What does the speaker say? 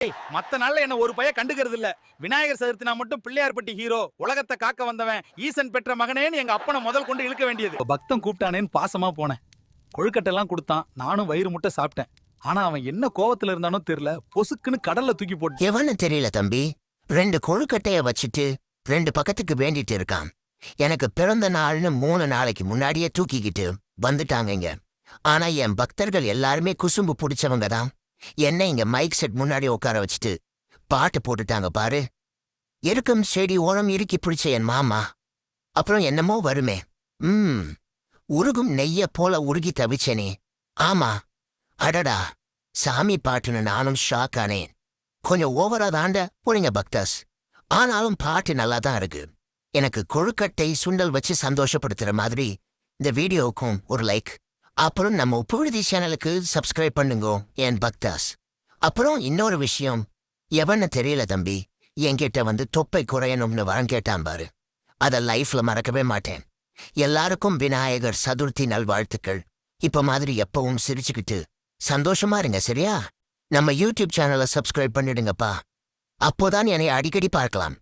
ஏய், மத்த நாள்ல என்ன ஒரு பைய கண்டுக்கிறது இல்ல விநாயகர் சதுர்த்தி நான் மட்டும் பிள்ளையார்பட்டி ஹீரோ உலகத்தை காக்க வந்தவன் ஈசன் பெற்ற மகனேன்னு எங்க அப்பனை முதல் கொண்டு இழுக்க வேண்டியது. பக்தன் கூப்பிட்டானேன்னு பாசமா போனேன். கொழுக்கட்டெல்லாம் கொடுத்தான் நானும் வயிறு முட்டை சாப்பிட்டேன். ஆனா அவன் என்ன கோவத்துல இருந்தானோ தெரியல பொசுக்குன்னு கடல்ல தூக்கி போட்டு எவனு தெரியல தம்பி? ரெண்டு கொழுக்கட்டைய வச்சுட்டு ரெண்டு பக்கத்துக்கு வேண்டிட்டு இருக்கான். எனக்கு பிறந்த நாள்னு மூணு நாளைக்கு முன்னாடியே தூக்கிக்கிட்டு வந்துட்டாங்க இங்க. ஆனா என் பக்தர்கள் எல்லாருமே குசும்பு பிடிச்சவங்க தான். என்ன இங்க மைக் செட் முன்னாடி உட்கார வச்சுட்டு பாட்டு போட்டுட்டாங்க பாரு. இருக்கும் செடி ஓரம் இறுக்கி பிடிச்ச என் மாமா. அப்புறம் என்னமோ வருமே. ம் உருகும் நெய்ய போல உருகி தவிச்சனே. ஆமா. அடடா சாமி பாட்டுன்னு நானும் ஷாக் ஆனேன். கொஞ்சம் ஓவரா தாண்ட போறீங்க பக்தர்ஸ் ஆனாலும் பாட்டு நல்லா தான் இருக்கு. எனக்கு கொழுக்கட்டை சுண்டல் வச்சு சந்தோஷப்படுத்துற மாதிரி இந்த வீடியோவுக்கும் ஒரு லைக் அப்புறம் நம்ம உப்புழுதி சேனலுக்கு சப்ஸ்கிரைப் பண்ணுங்க என் பக்தாஸ். அப்புறம் இன்னொரு விஷயம் எவன்னு தெரியல தம்பி என்கிட்ட வந்து தொப்பை குறையணும்னு வரம் கேட்டான் பாரு. அத லைஃப்ல மறக்கவே மாட்டேன். எல்லாருக்கும் விநாயகர் சதுர்த்தி நல்வாழ்த்துக்கள். இப்ப மாதிரி எப்பவும் சிரிச்சுக்கிட்டு சந்தோஷமா இருங்க சரியா? நம்ம யூடியூப் சேனலை சப்ஸ்கிரைப் பண்ணிடுங்கப்பா. அப்போதான் என்னை அடிக்கடி பார்க்கலாம்.